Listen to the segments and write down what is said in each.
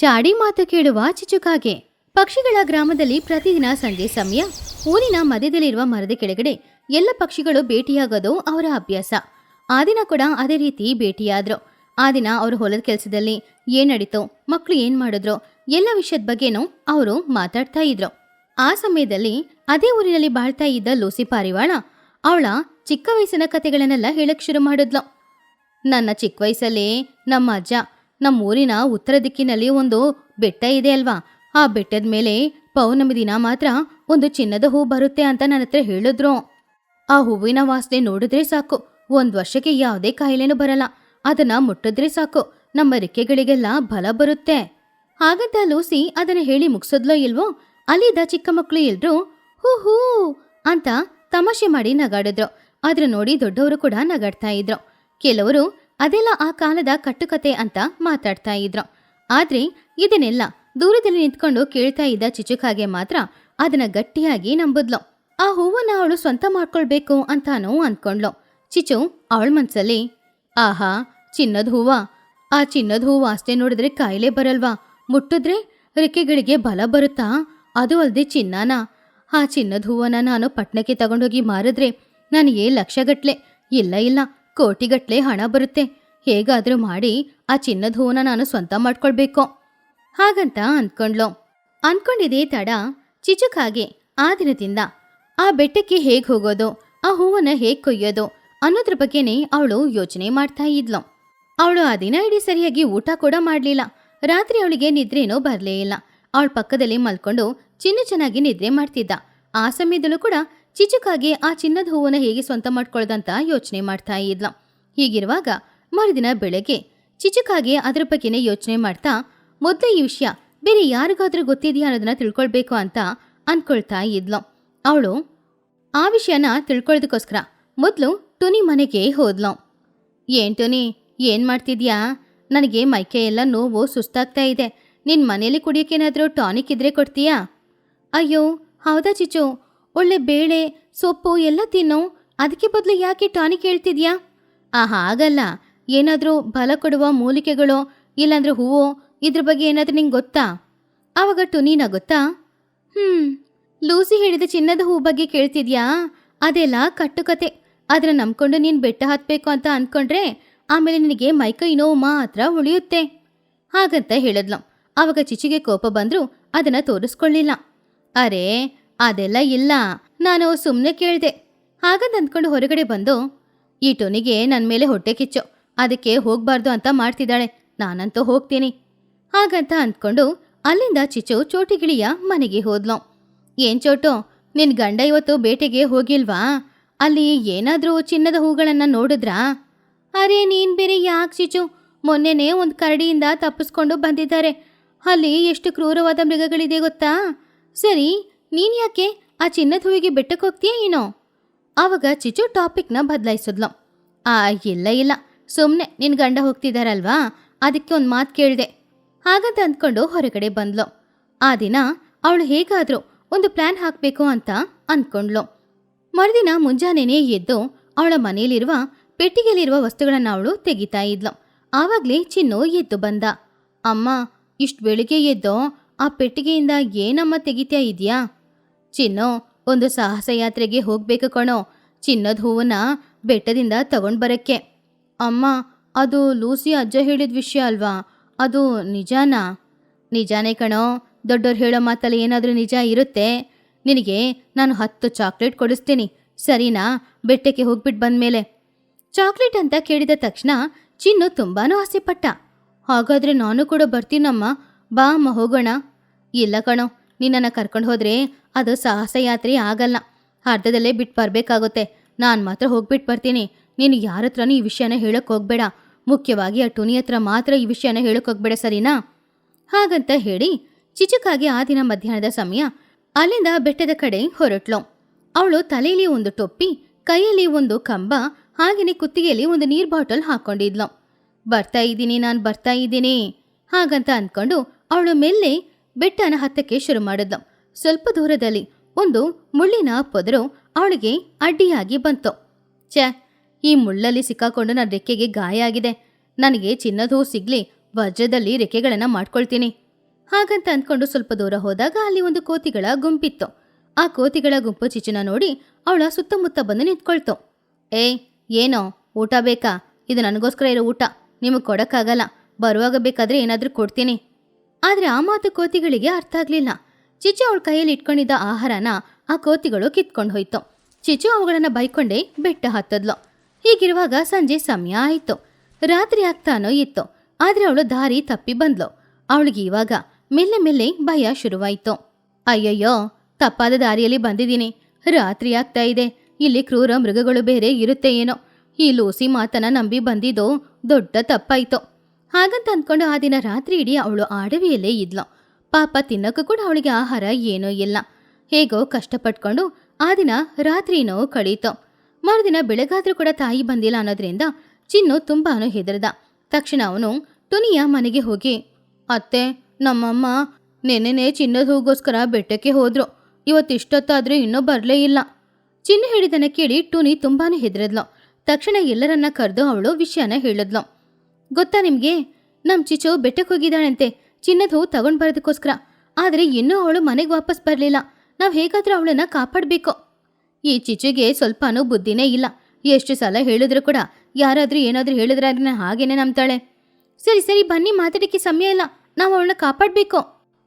ಚಾಡಿ ಮಾತು ಕೇಳುವ ಚಿಚುಕಾಗೆ. ಪಕ್ಷಿಗಳ ಗ್ರಾಮದಲ್ಲಿ ಪ್ರತಿದಿನ ಸಂಜೆ ಸಮಯ, ಊರಿನ ಮಧ್ಯದಲ್ಲಿರುವ ಮರದ ಕೆಳಗಡೆ ಎಲ್ಲ ಪಕ್ಷಿಗಳು ಭೇಟಿಯಾಗೋದು ಅವರ ಅಭ್ಯಾಸ. ಆ ದಿನ ಕೂಡ ಅದೇ ರೀತಿ ಭೇಟಿಯಾದ್ರು. ಆ ದಿನ ಅವರು ಹೊಲದ ಕೆಲಸದಲ್ಲಿ ಏನ್ ನಡೀತೋ ಮಕ್ಕಳು ಏನ್ ಮಾಡಿದ್ರು, ಎಲ್ಲ ವಿಷಯದ ಬಗ್ಗೆನೂ ಅವರು ಮಾತಾಡ್ತಾ ಇದ್ರು. ಆ ಸಮಯದಲ್ಲಿ ಅದೇ ಊರಿನಲ್ಲಿ ಬಾಳ್ತಾ ಇದ್ದ ಲೂಸಿ ಪಾರಿವಾಳ, ಅವಳ ಚಿಕ್ಕ ವಯಸ್ಸಿನ ಕಥೆಗಳನ್ನೆಲ್ಲ ಹೇಳಕ್ ಶುರು ಮಾಡಿದ್ಲು. ನನ್ನ ಚಿಕ್ಕ ವಯಸ್ಸಲ್ಲೇ ನಮ್ಮ ಅಜ್ಜ ನಮ್ಮ ಊರಿನ ಉತ್ತರ ದಿಕ್ಕಿನಲ್ಲಿ ಒಂದು ಬೆಟ್ಟ ಇದೆ ಅಲ್ವಾ? ಆ ಬೆಟ್ಟದ ಮೇಲೆ ಪೌರ್ಣಮಿ ದಿನ ಮಾತ್ರ ಒಂದು ಚಿನ್ನದ ಹೂ ಬರುತ್ತೆ ಅಂತ ನನ್ನ ಹತ್ರ ಹೇಳಿದ್ರು. ಆ ಹೂವಿನ ವಾಸನೆ ನೋಡಿದ್ರೆ ಸಾಕು. ಒಂದು ವರ್ಷಕ್ಕೆ ಯಾವುದೇ ಕಾಯಿಲೆನೂ ಬರಲ್ಲ. ಅದನ್ನ ಮುಟ್ಟಿದ್ರೆ ಸಾಕು. ನಮ್ಮ ರೆಕ್ಕೆಗಳಿಗೆಲ್ಲ ಬಲ ಬರುತ್ತೆ. ಹಾಗಂತ ಲೂಸಿ ಅದನ್ನ ಹೇಳಿ ಮುಗಿಸೋದ್ಲೋ ಇಲ್ವೋ? ಅಲ್ಲಿದ್ದ ಚಿಕ್ಕ ಮಕ್ಕಳು ಎಲ್ರು ಹೂ ಹೂ ಅಂತ ತಮಾಷೆ ಮಾಡಿ ನಗಾಡಿದ್ರು. ಆದ್ರೆ ನೋಡಿ ದೊಡ್ಡವರು ಕೂಡ ನಗಾಡ್ತಾ ಇದ್ರು. ಕೆಲವರು ಅದೆಲ್ಲ ಆ ಕಾಲದ ಕಟ್ಟುಕತೆ ಅಂತ ಮಾತಾಡ್ತಾ ಇದ್ರು. ಆದ್ರೆ ಇದನ್ನೆಲ್ಲ ದೂರದಲ್ಲಿ ನಿಂತ್ಕೊಂಡು ಕೇಳ್ತಾ ಇದ್ದ ಚಿಚುಕಾಗೆ ಮಾತ್ರ ಅದನ್ನ ಗಟ್ಟಿಯಾಗಿ ನಂಬುದ್ಲು. ಆ ಹೂವನ್ನ ಅವಳು ಸ್ವಂತ ಮಾಡ್ಕೊಳ್ಬೇಕು ಅಂತಾನೂ ಅಂದ್ಕೊಂಡ್ಲು ಚಿಚು ಅವಳ ಮನ್ಸಲ್ಲಿ, ಆಹಾ, ಚಿನ್ನದ ಹೂವ. ಆ ಚಿನ್ನದ ಹೂವು ಅಷ್ಟೇ ನೋಡಿದ್ರೆ ಕಾಯಿಲೆ ಬರಲ್ವಾ? ಮುಟ್ಟಿದ್ರೆ ರೆಕ್ಕೆಗಳಿಗೆ ಬಲ ಬರುತ್ತಾ? ಅದು ಅಲ್ಲದೆ ಚಿನ್ನಾನ? ಆ ಚಿನ್ನದ ಹೂವನ್ನ ನಾನು ಪಟ್ಟಣಕ್ಕೆ ತಗೊಂಡೋಗಿ ಮಾರಿದ್ರೆ ನನಗೆ ಲಕ್ಷಗಟ್ಲೆ ಇಲ್ಲ ಇಲ್ಲ. ಕೋಟಿಗಟ್ಲೆ ಹಣ ಬರುತ್ತೆ. ಹೇಗಾದ್ರೂ ಮಾಡಿ ಆ ಚಿನ್ನದ ಹೂವನ್ನ ನಾನು ಸ್ವಂತ ಮಾಡ್ಕೊಳ್ಬೇಕು. ಹಾಗಂತ ಅನ್ಕೊಂಡ್ಲು ಅನ್ಕೊಂಡಿದೇ ತಡ ಚಿಚುಕಾಗೆ ಆ ದಿನದಿಂದ ಆ ಬೆಟ್ಟಕ್ಕೆ ಹೇಗ್ ಹೋಗೋದು, ಆ ಹೂವನ್ನ ಹೇಗ್ ಕೊಯ್ಯೋದು ಅನ್ನೋದ್ರ ಬಗ್ಗೆನೇ ಅವಳು ಯೋಚನೆ ಮಾಡ್ತಾ ಇದ್ಲು. ಅವಳು ಆ ದಿನ ಇಡೀ ಸರಿಯಾಗಿ ಊಟ ಕೂಡ ಮಾಡ್ಲಿಲ್ಲ. ರಾತ್ರಿ ಅವಳಿಗೆ ನಿದ್ರೆನೂ ಬರ್ಲೇ ಇಲ್ಲ. ಅವಳ ಪಕ್ಕದಲ್ಲಿ ಮಲ್ಕೊಂಡು ಚಿನ್ನ ಚೆನ್ನಾಗಿ ನಿದ್ರೆ ಮಾಡ್ತಿದ್ದ. ಆ ಸಮಯದಲ್ಲೂ ಕೂಡ ಚಿಚುಕಾಗೆ ಆ ಚಿನ್ನದ ಹೂವನ್ನ ಹೇಗೆ ಸ್ವಂತ ಮಾಡ್ಕೊಳ್ಳೋದಂತ ಯೋಚನೆ ಮಾಡ್ತಾ ಇದ್ಲ. ಹೀಗಿರುವಾಗ ಮರುದಿನ ಬೆಳಗ್ಗೆ ಚಿಚುಕಾಗೆ ಅದರ ಬಗ್ಗೆನೇ ಯೋಚನೆ ಮಾಡ್ತಾ, ಮೊದಲೇ ಈ ವಿಷಯ ಬೇರೆ ಯಾರಿಗಾದ್ರೂ ಗೊತ್ತಿದೆಯಾ ಅನ್ನೋದನ್ನ ತಿಳ್ಕೊಳ್ಬೇಕು ಅಂತ ಅನ್ಕೊಳ್ತಾ ಇದ್ಲು. ಅವಳು ಆ ವಿಷಯನ ತಿಳ್ಕೊಳ್ಳೋದಕ್ಕೋಸ್ಕರ ಮೊದಲು ಟುನಿ ಮನೆಗೆ ಹೋದ್ಲು. ಏನ್ ಟುನಿ, ಏನ್ ಮಾಡ್ತಿದ್ಯಾ? ನನಗೆ ಮೈಕೈ ಎಲ್ಲ ನೋವು ಸುಸ್ತಾಗ್ತಾ ಇದೆ. ನಿನ್ ಮನೇಲಿ ಕುಡಿಯೋಕ್ಕೇನಾದ್ರೂ ಟಾನಿಕ್ ಇದ್ರೆ ಕೊಡ್ತೀಯಾ? ಅಯ್ಯೋ, ಹೌದಾ ಚಿಚು ಒಳ್ಳೆ ಬೇಳೆ, ಸೊಪ್ಪು ಎಲ್ಲ ತಿನ್ನು. ಅದಕ್ಕೆ ಬದಲು ಯಾಕೆ ಟಾನಿಕ್ ಹೇಳ್ತಿದ್ಯಾ? ಆ ಹಾಗಲ್ಲ. ಏನಾದರೂ ಬಲ ಕೊಡುವ ಮೂಲಿಕೆಗಳು, ಇಲ್ಲಾಂದ್ರೆ ಹೂವು, ಇದ್ರ ಬಗ್ಗೆ ಏನಾದ್ರೂ ನಿಂಗೆ ಗೊತ್ತಾ? ಆವಾಗ ಟುನೀನ ಗೊತ್ತಾ? ಹ್ಞೂ ಲೂಸಿ ಹೇಳಿದ ಚಿನ್ನದ ಹೂ ಬಗ್ಗೆ ಕೇಳ್ತಿದ್ಯಾ? ಅದೆಲ್ಲ ಕಟ್ಟುಕತೆ. ಅದನ್ನ ನಂಬ್ಕೊಂಡು ನೀನು ಬೆಟ್ಟ ಹತ್ತಬೇಕು ಅಂತ ಅಂದ್ಕೊಂಡ್ರೆ ಆಮೇಲೆ ನಿನಗೆ ಮೈಕೈ ನೋವು ಮಾತ್ರ ಉಳಿಯುತ್ತೆ. ಹಾಗಂತ ಹೇಳಿದ್ಲು. ಆವಾಗ ಚಿಚಿಗೆ ಕೋಪ ಬಂದರೂ ಅದನ್ನ ತೋರಿಸ್ಕೊಳ್ಳಿಲ್ಲ. ಅರೆ ಅದೆಲ್ಲ ಇಲ್ಲ. ನಾನು ಸುಮ್ಮನೆ ಕೇಳಿದೆ. ಹಾಗಂತ ಅಂದ್ಕೊಂಡು ಹೊರಗಡೆ ಬಂದು, ಈ ಟೊನಿಗೆ ನನ್ನ ಮೇಲೆ ಹೊಟ್ಟೆ ಕಿಚ್ಚು. ಅದಕ್ಕೆ ಹೋಗ್ಬಾರ್ದು ಅಂತ ಮಾಡ್ತಿದ್ದಾಳೆ. ನಾನಂತೂ ಹೋಗ್ತೀನಿ. ಹಾಗಂತ ಅಂದ್ಕೊಂಡು ಅಲ್ಲಿಂದ ಚಿಚು ಚೋಟಿಗಿಳಿಯ ಮನೆಗೆ ಹೋದ್ಲು. ಏನ್ ಚೋಟು? ನಿನ್ ಗಂಡ ಇವತ್ತು ಬೇಟೆಗೆ ಹೋಗಿಲ್ವಾ? ಅಲ್ಲಿ ಏನಾದ್ರೂ ಚಿನ್ನದ ಹೂಗಳನ್ನ ನೋಡಿದ್ರಾ? ಅರೆ, ನೀನ್ ಬೇರೆ ಯಾಕೆ ಚಿಚು? ಮೊನ್ನೆನೇ ಒಂದು ಕರಡಿಯಿಂದ ತಪ್ಪಿಸ್ಕೊಂಡು ಬಂದಿದ್ದಾರೆ. ಅಲ್ಲಿ ಎಷ್ಟು ಕ್ರೂರವಾದ ಮೃಗಗಳಿದೆ ಗೊತ್ತಾ? ಸರಿ ನೀನ್ ಯಾಕೆ ಆ ಚಿನ್ನದ ಹೂವಿಗೆ ಬೆಟ್ಟಕ್ಕೆ ಹೋಗ್ತೀಯ ಏನೋ? ಆವಾಗ ಚಿಚು ಟಾಪಿಕ್ನ ಬದಲಾಯಿಸಿದ್ಲು. ಆ, ಇಲ್ಲ ಇಲ್ಲ. ಸುಮ್ಮನೆ ನಿನ್ನ ಗಂಡ ಹೋಗ್ತಿದಾರಲ್ವಾ? ಅದಕ್ಕೆ ಒಂದು ಮಾತು ಕೇಳಿದೆ. ಹಾಗಂತ ಅಂದ್ಕೊಂಡು ಹೊರಗಡೆ ಬಂದ್ಲು. ಆ ದಿನ ಅವಳು ಹೇಗಾದ್ರೂ ಒಂದು ಪ್ಲಾನ್ ಹಾಕಬೇಕು ಅಂತ ಅಂದ್ಕೊಂಡ್ಲು ಮರುದಿನ ಮುಂಜಾನೆನೇ ಎದ್ದು ಅವಳ ಮನೆಯಲ್ಲಿರುವ ಪೆಟ್ಟಿಗೆಯಲ್ಲಿರುವ ವಸ್ತುಗಳನ್ನ ಅವಳು ತೆಗಿತಾ ಇದ್ಲು. ಆವಾಗಲೇ ಚಿನ್ನು ಎದ್ದು ಬಂದ. ಅಮ್ಮ, ಇಷ್ಟು ಬೆಳಿಗ್ಗೆ ಎದ್ದೋ ಆ ಪೆಟ್ಟಿಗೆಯಿಂದ ಏನಮ್ಮ ತೆಗಿತಾ ಇದೆಯಾ ಚಿನ್ನು, ಒಂದು ಸಾಹಸ ಯಾತ್ರೆಗೆ ಹೋಗ್ಬೇಕು ಕಣೋ. ಚಿನ್ನದ ಹೂವನ್ನ ಬೆಟ್ಟದಿಂದ ತಗೊಂಡ್ ಬರಕ್ಕೆ. ಅಮ್ಮ, ಅದು ಲೂಸಿ ಅಜ್ಜ ಹೇಳಿದ ವಿಷಯ ಅಲ್ವಾ? ಅದು ನಿಜಾನಾ? ನಿಜಾನೇ ಕಣೋ ದೊಡ್ಡವ್ರು ಹೇಳೋ ಮಾತಲ್ಲಿ ಏನಾದರೂ ನಿಜ ಇರುತ್ತೆ? ನಿನಗೆ ನಾನು ಹತ್ತು ಚಾಕ್ಲೇಟ್ ಕೊಡಿಸ್ತೀನಿ. ಸರಿನಾ? ಬೆಟ್ಟಕ್ಕೆ ಹೋಗ್ಬಿಟ್ಟು ಬಂದಮೇಲೆ. ಚಾಕ್ಲೇಟ್ ಅಂತ ಕೇಳಿದ ತಕ್ಷಣ ಚಿನ್ನು ತುಂಬಾ ಆಸೆಪಟ್ಟ. ಹಾಗಾದ್ರೆ ನಾನು ಕೂಡ ಬರ್ತೀನಮ್ಮ. ಬಾ ಅಮ್ಮ ಹೋಗೋಣ ಇಲ್ಲ ಕಣೋ. ನಿನ್ನನ್ನು ಕರ್ಕೊಂಡು ಹೋದರೆ ಅದು ಸಾಹಸ ಯಾತ್ರೆ ಆಗಲ್ಲ. ಅರ್ಧದಲ್ಲೇ ಬಿಟ್ಟು ಬರಬೇಕಾಗುತ್ತೆ. ನಾನು ಮಾತ್ರ ಹೋಗ್ಬಿಟ್ಟು ಬರ್ತೀನಿ. ನೀನು ಯಾರ ಹತ್ರನೂ ಈ ವಿಷಯನ ಹೇಳೋಕ್ಕೆ ಹೋಗ್ಬೇಡ. ಮುಖ್ಯವಾಗಿ ಆ ಟುನಿ ಹತ್ರ ಮಾತ್ರ ಈ ವಿಷಯನ ಹೇಳೋಕ್ಕೆ ಹೋಗ್ಬೇಡ, ಸರಿನಾ? ಹಾಗಂತ ಹೇಳಿ ಚಿಚುಕಾಗಿ ಆ ದಿನ ಮಧ್ಯಾಹ್ನದ ಸಮಯ ಅಲ್ಲಿಂದ ಬೆಟ್ಟದ ಕಡೆ ಹೊರಟ್ಲು. ಅವಳು ತಲೆಯಲ್ಲಿ ಒಂದು ಟೊಪ್ಪಿ, ಕೈಯಲ್ಲಿ ಒಂದು ಕಂಬ ಹಾಗೆಯೇ ಕುತ್ತಿಗೆಯಲ್ಲಿ ಒಂದು ನೀರ್ ಬಾಟಲ್ ಹಾಕೊಂಡಿದ್ಲು. ಬರ್ತಾ ಇದ್ದೀನಿ, ನಾನು ಬರ್ತಾ ಇದ್ದೀನಿ. ಹಾಗಂತ ಅಂದ್ಕೊಂಡು ಅವಳು ಮೆಲ್ಲೆ ಬೆಟ್ಟನ ಹತ್ತಕ್ಕೆ ಶುರು ಮಾಡಿದ್ಲು. ಸ್ವಲ್ಪ ದೂರದಲ್ಲಿ ಒಂದು ಮುಳ್ಳಿನ ಪೊದರು ಅವಳಿಗೆ ಅಡ್ಡಿಯಾಗಿ ಬಂತು. ಛೇ, ಈ ಮುಳ್ಳಲ್ಲಿ ಸಿಕ್ಕಾಕೊಂಡು ನನ್ನ ರೆಕ್ಕೆಗೆ ಗಾಯ ಆಗಿದೆ. ನನಗೆ ಚಿನ್ನದೂ ಸಿಗ್ಲಿ, ವಜ್ರದಲ್ಲಿ ರೆಕ್ಕೆಗಳನ್ನ ಮಾಡ್ಕೊಳ್ತೀನಿ. ಹಾಗಂತ ಅಂದ್ಕೊಂಡು ಸ್ವಲ್ಪ ದೂರ ಹೋದಾಗ ಅಲ್ಲಿ ಒಂದು ಕೋತಿಗಳ ಗುಂಪಿತ್ತು. ಆ ಕೋತಿಗಳ ಗುಂಪು ಚಿಚುನ ನೋಡಿ ಅವಳ ಸುತ್ತಮುತ್ತ ಬಂದು ನಿಂತ್ಕೊಳ್ತು. ಏ, ಏನೋ, ಊಟ ಬೇಕಾ? ಇದು ನನಗೋಸ್ಕರ ಇರೋ ಊಟ. ನಿಮಗೆ ಕೊಡೋಕ್ಕಾಗಲ್ಲ. ಬರುವಾಗ ಬೇಕಾದ್ರೆ ಏನಾದರೂ ಕೊಡ್ತೀನಿ. ಆದರೆ ಆ ಮಾತು ಕೋತಿಗಳಿಗೆ ಅರ್ಥ ಆಗಲಿಲ್ಲ. ಚಿಚು ಅವಳ ಕೈಯಲ್ಲಿ ಇಟ್ಕೊಂಡಿದ್ದ ಆಹಾರನ ಆ ಕೋತಿಗಳು ಕಿತ್ಕೊಂಡು ಹೋಯ್ತು. ಚಿಚು ಅವುಗಳನ್ನ ಬೈಕೊಂಡೇ ಬೆಟ್ಟ ಹತ್ತದ್ಲು. ಹೀಗಿರುವಾಗ ಸಂಜೆ ಸಮಯ ಆಯಿತು. ರಾತ್ರಿ ಆಗ್ತಾನೋ ಇತ್ತು. ಆದರೆ ಅವಳು ದಾರಿ ತಪ್ಪಿ ಬಂದ್ಲು. ಅವಳಿಗೆ ಇವಾಗ ಮೆಲ್ಲೆ ಮೆಲ್ಲೆ ಭಯ ಶುರುವಾಯಿತು. ಅಯ್ಯಯ್ಯೋ, ತಪ್ಪಾದ ದಾರಿಯಲ್ಲಿ ಬಂದಿದ್ದೀನಿ. ರಾತ್ರಿ ಆಗ್ತಾ ಇದೆ. ಇಲ್ಲಿ ಕ್ರೂರ ಮೃಗಗಳು ಬೇರೆ ಇರುತ್ತೆ ಏನೋ. ಈ ಲೂಸಿ ಮಾತನ ನಂಬಿ ಬಂದಿದ್ದು ದೊಡ್ಡ ತಪ್ಪಾಯ್ತು. ಹಾಗಂತ ಅಂದ್ಕೊಂಡು ಆ ದಿನ ರಾತ್ರಿ ಇಡೀ ಅವಳು ಅಡವಿಯಲ್ಲೇ ಇದ್ಲು. ಪಾಪ ತಿನ್ನೋಕ್ಕೂ ಕೂಡ ಅವಳಿಗೆ ಆಹಾರ ಏನೂ ಇಲ್ಲ. ಹೇಗೋ ಕಷ್ಟಪಟ್ಕೊಂಡು ಆ ದಿನ ರಾತ್ರಿನೋ ಕಳೀತು. ಮರುದಿನ ಬೆಳಗಾದ್ರೂ ಕೂಡ ತಾಯಿ ಬಂದಿಲ್ಲ ಅನ್ನೋದ್ರಿಂದ ಚಿನ್ನು ತುಂಬಾನು ಹೆದರ್ದ. ತಕ್ಷಣ ಅವನು ಟುನಿಯ ಮನೆಗೆ ಹೋಗಿ, ಅತ್ತೆ, ನಮ್ಮಮ್ಮ ನೆನ್ನೆನೆ ಚಿನ್ನದ ಹೂಗೋಸ್ಕರ ಬೆಟ್ಟಕ್ಕೆ ಹೋದ್ರು. ಇವತ್ತಿಷ್ಟೊತ್ತಾದ್ರೂ ಇನ್ನೂ ಬರಲೇ ಇಲ್ಲ. ಚಿನ್ನು ಹೇಳಿದನ ಕೇಳಿ ಟುನಿ ತುಂಬಾನು ಹೆದರದ್ಲು. ತಕ್ಷಣ ಎಲ್ಲರನ್ನ ಕರೆದು ಅವಳು ವಿಷಯನ ಹೇಳಿದ್ಲು. ಗೊತ್ತಾ ನಿಮ್ಗೆ? ನಮ್ಮ ಚಿಚು ಬೆಟ್ಟಕ್ಕೆ ಹೋಗಿದ್ದಾಳಂತೆ. ಚಿನ್ನದ ತಗೊಂಡು ಬರೋದಕ್ಕೋಸ್ಕರ. ಆದರೆ ಇನ್ನೂ ಅವಳು ಮನೆಗೆ ವಾಪಸ್ ಬರಲಿಲ್ಲ. ನಾವು ಹೇಗಾದರೂ ಅವಳನ್ನು ಕಾಪಾಡಬೇಕು. ಈ ಚಿಚುಗೆ ಸ್ವಲ್ಪನೂ ಬುದ್ಧಿನೇ ಇಲ್ಲ. ಎಷ್ಟು ಸಲ ಹೇಳಿದ್ರು ಕೂಡ ಯಾರಾದರೂ ಏನಾದರೂ ಹೇಳಿದ್ರೆ ಅದನ್ನ ಹಾಗೇನೆ ನಂಬ್ತಾಳೆ. ಸರಿ ಸರಿ, ಬನ್ನಿ ಮಾತಾಡೋಕ್ಕೆ ಸಮಯ ಇಲ್ಲ. ನಾವು ಅವಳನ್ನ ಕಾಪಾಡಬೇಕು.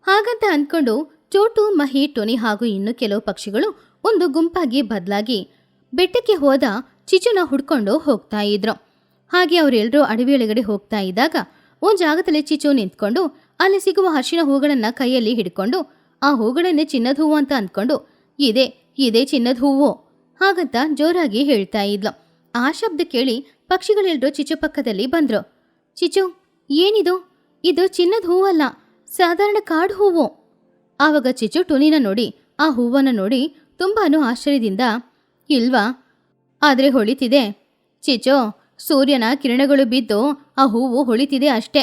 ಹಾಗಂತ ಅಂದ್ಕೊಂಡು ಚೋಟು, ಮಹಿ, ಟೊನಿ ಹಾಗೂ ಇನ್ನೂ ಕೆಲವು ಪಕ್ಷಿಗಳು ಒಂದು ಗುಂಪಾಗಿ ಬದಲಾಗಿ ಬೆಟ್ಟಕ್ಕೆ ಹೋದ ಚಿಚುನ ಹುಡ್ಕೊಂಡು ಹೋಗ್ತಾ ಇದ್ರು. ಹಾಗೆ ಅವರೆಲ್ಲರೂ ಅಡವಿಯೊಳಗಡೆ ಹೋಗ್ತಾ ಇದ್ದಾಗ ಒಂದ್ ಜಾಗದಲ್ಲಿ ಚಿಚು ನಿಂತ್ಕೊಂಡು ಅಲ್ಲಿ ಸಿಗುವ ಹರ್ಷಿನ ಹೂಗಳನ್ನ ಕೈಯಲ್ಲಿ ಹಿಡ್ಕೊಂಡು, ಆ ಹೂಗಳನ್ನೇ ಚಿನ್ನದ ಹೂವು ಅಂತ ಅಂದ್ಕೊಂಡು, ಇದೆ, ಇದೇ ಚಿನ್ನದ ಹೂವು ಹಾಗಂತ ಜೋರಾಗಿ ಹೇಳ್ತಾ ಇದ್ಲು. ಆ ಶಬ್ದ ಕೇಳಿ ಪಕ್ಷಿಗಳೆಲ್ಲರೂ ಚಿಚು ಪಕ್ಕದಲ್ಲಿ ಬಂದ್ರು. ಚಿಚು ಏನಿದು? ಇದು ಚಿನ್ನದ ಹೂವಲ್ಲ, ಸಾಧಾರಣ ಕಾಡು ಹೂವು. ಆವಾಗ ಚಿಚು ಟುನಿನ ನೋಡಿ, ಆ ಹೂವನ್ನ ನೋಡಿ ತುಂಬಾ ಆಶ್ಚರ್ಯದಿಂದ, ಇಲ್ವಾ? ಆದ್ರೆ ಹೊಳಿತಿದೆ. ಚಿಚು ಸೂರ್ಯನ ಕಿರಣಗಳು ಬಿದ್ದು ಆ ಹೂವು ಹೊಳಿತಿದೆ ಅಷ್ಟೇ.